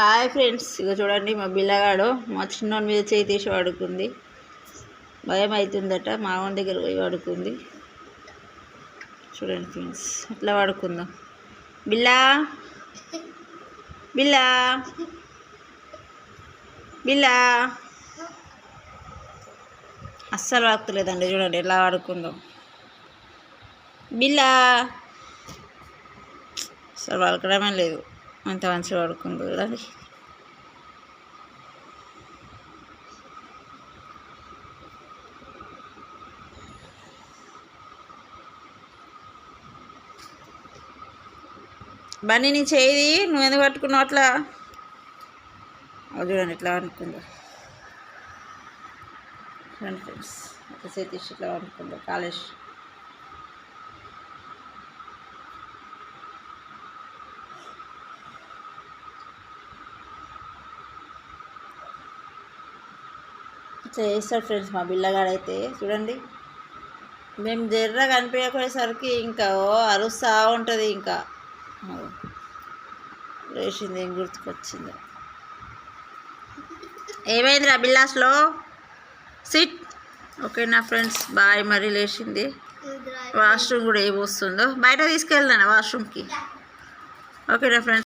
Hi friends ఇక చూడండి మా బిల్లగాడు మా చిన్నోని మీద చేయి తీసి పడుకుంది. భయం అవుతుందట మా దగ్గర పోయి పడుకుంది. చూడండి ఫ్రెండ్స్ అట్లా పడుకుందాం. బిల్లా? బిల్లా? బిల్లా? అస్సలు వాడుతలేదండి చూడండి ఎలా వాడుకుందాం బిల్లా? అసలు వడకడమే లేదు. అంత మంచిగా పడుకుంది చూడండి బన్నీ నీ చేయి నువ్వు ఎందుకు పట్టుకున్నావు అట్లా? అది చూడండి ఇట్లా అనుకుందో చూడండి ఫ్రెండ్స్ అట్లా చేతి ఇట్లా అనుకుందో కాలేజ్ చేస్తాడు ఫ్రెండ్స్ మా బిల్లగాడైతే చూడండి. మేము జర్ర కనిపించకపోయేసరికి ఇంకా ఓ అరుస్తూ ఉంటుంది ఇంకా. వేసింది ఏం గుర్తుకొచ్చింది. ఏమైందిరా బిల్లాస్లో సిట్. ఓకే నా ఫ్రెండ్స్ బాయ్ మరి లేచింది. వాష్రూమ్ కూడా ఏమి వస్తుందో. బయట తీసుకెళ్తాను వాష్రూమ్కి? ఓకే నా ఫ్రెండ్స్.